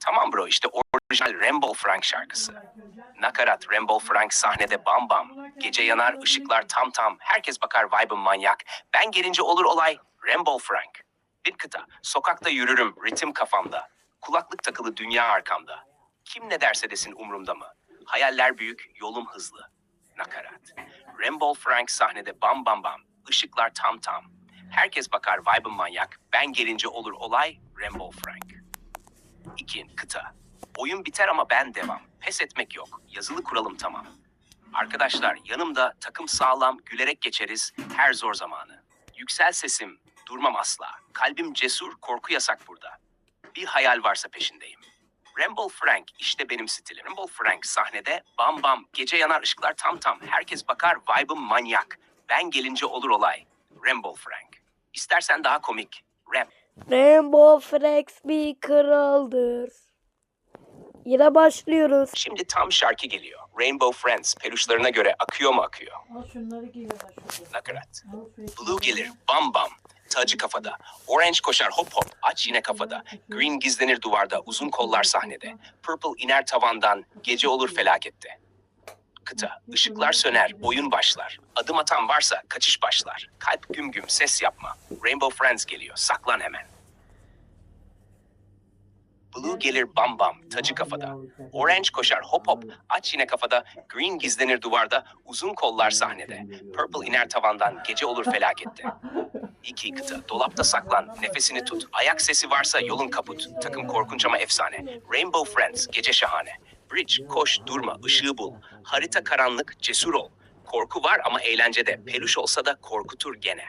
Tamam bro işte orijinal Rainbow Frank şarkısı. Nakarat Rainbow Frank sahnede bam bam. Gece yanar ışıklar tam tam. Herkes bakar vibe'ım manyak. Ben gelince olur olay Rainbow Frank. Bir kıta. Sokakta yürürüm ritim kafamda. Kulaklık takılı dünya arkamda. Kim ne derse desin umrumda mı? Hayaller büyük, yolum hızlı. Nakarat. Rainbow Frank sahnede bam bam bam. Işıklar tam tam. Herkes bakar vibe'ım manyak. Ben gelince olur olay Rainbow Frank. 2. Kıta. Oyun biter ama ben devam. Pes etmek yok. Yazılı kuralım tamam. Arkadaşlar yanımda takım sağlam, gülerek geçeriz her zor zamanı. Yüksel sesim, durmam asla. Kalbim cesur, korku yasak burada. Bir hayal varsa peşindeyim. Rainbow Frank işte benim stilim. Rainbow Frank sahnede bam bam, gece yanar ışıklar tam tam. Herkes bakar vibe'ım manyak. Ben gelince olur olay. Rainbow Frank. İstersen daha komik. Rap. Rainbow Frex bir kraldır. Yine başlıyoruz. Şimdi tam şarkı geliyor. Rainbow Friends peluşlarına göre akıyor mu akıyor? Al şunları giyiyorlar şurada. Nakarat. Blue gelir bam bam. Tacı kafada. Orange koşar hop hop. Aç yine kafada. Green gizlenir duvarda. Uzun kollar sahnede. Purple iner tavandan. Gece olur felakette. Kıta. Işıklar söner. Oyun başlar. Adım atan varsa kaçış başlar. Kalp güm güm ses yapma. Rainbow Friends geliyor. Saklan hemen. Blue gelir bam bam. Tacı kafada. Orange koşar hop hop. Aç yine kafada. Green gizlenir duvarda. Uzun kollar sahnede. Purple iner tavandan. Gece olur felakette. İki kıta. Dolapta saklan. Nefesini tut. Ayak sesi varsa yolun kaput. Takım korkunç ama efsane. Rainbow Friends. Gece şahane. Bridge. Koş. Durma. ışığı bul. Harita karanlık. Cesur ol. Korku var ama eğlencede. Peluş olsa da korkutur gene.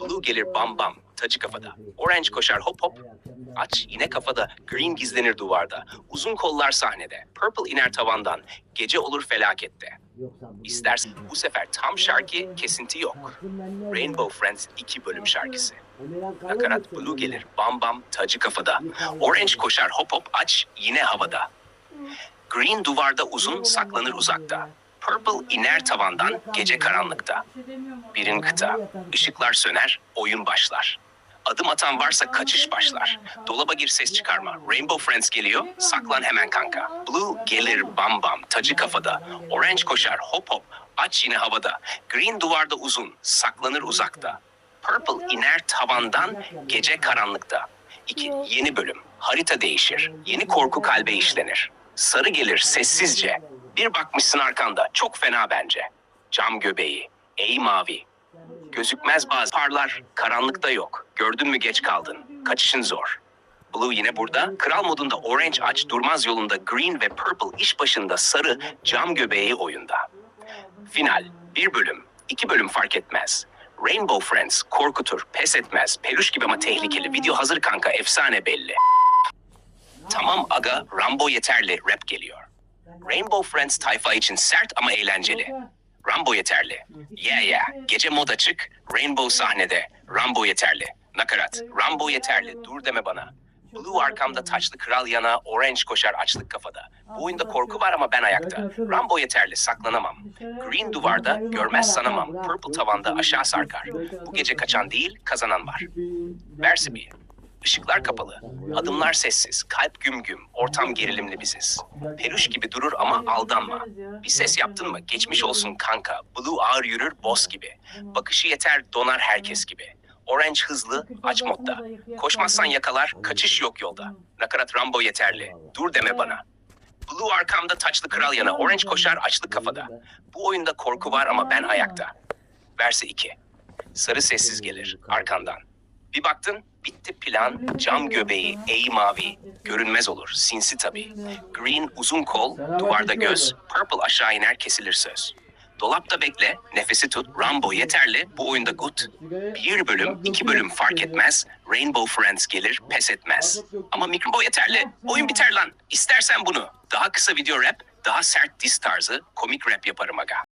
Blue gelir bam bam. Tacı kafada. Orange koşar hop hop. Aç yine kafada. Green gizlenir duvarda. Uzun kollar sahnede. Purple iner tavandan. Gece olur felakette. İstersen bu sefer tam şarkı kesinti yok. Rainbow Friends 2 bölüm şarkısı. Nakarat Blue gelir bam bam tacı kafada. Orange koşar hop hop aç yine havada. Green duvarda uzun saklanır uzakta. Purple iner tavandan gece karanlıkta. Birin kıta. Işıklar söner, oyun başlar. Adım atan varsa kaçış başlar. Dolaba gir ses çıkarma. Rainbow Friends geliyor, saklan hemen kanka. Blue gelir bam bam, tacı kafada. Orange koşar hop hop, aç yine havada. Green duvarda uzun, saklanır uzakta. Purple iner tavandan, gece karanlıkta. İki, yeni bölüm. Harita değişir. Yeni korku kalbe işlenir. Sarı gelir sessizce. Bir bakmışsın arkanda, çok fena bence. Cam göbeği, ey mavi, Gözükmez bazı parlar, karanlıkta yok. Gördün mü geç kaldın. Kaçışın zor. Blue yine burada. Kral modunda orange aç durmaz yolunda green ve purple iş başında sarı cam göbeği oyunda. Final. Bir bölüm, iki bölüm fark etmez. Rainbow Friends korkutur, pes etmez. Peluş gibi ama tehlikeli. Video hazır kanka, efsane belli. Tamam aga, Rambo yeterli, rap geliyor. Rainbow Friends tayfa için sert ama eğlenceli. Rambo yeterli. Yeah yeah. Gece mod açık. Rainbow sahnede. Rambo yeterli. Nakarat. Rambo yeterli. Dur deme bana. Blue arkamda taçlı kral yana. Orange koşar açlık kafada. Bu oyunda korku var ama ben ayakta. Rambo yeterli. Saklanamam. Green duvarda. Görmez sanamam. Purple tavanda aşağı sarkar. Bu gece kaçan değil kazanan var. Versi bir. Işıklar kapalı. Adımlar sessiz. Kalp güm güm. Ortam gerilimli biziz. Peluş gibi durur ama aldanma. Bir ses yaptın mı? Geçmiş olsun kanka. Blue ağır yürür, boss gibi. Bakışı yeter, donar herkes gibi. Orange hızlı, aç modda. Koşmazsan yakalar, kaçış yok yolda. Nakarat Rambo yeterli. Dur deme bana. Blue arkamda taçlı kral yana. Orange koşar, açlık kafada. Bu oyunda korku var ama ben ayakta. Verse 2. Sarı sessiz gelir, arkandan. Bir baktın, bitti plan, cam göbeği, ey mavi. Görünmez olur, sinsi tabii. Green uzun kol, duvarda göz, purple aşağı iner kesilir söz. Dolapta bekle, nefesi tut, Rambo yeterli, bu oyunda good. Bir bölüm, iki bölüm fark etmez, Rainbow Friends gelir, pes etmez. Ama mikro yeterli, oyun biter lan. İstersen bunu. Daha kısa video rap, daha sert diss tarzı, komik rap yaparım aga.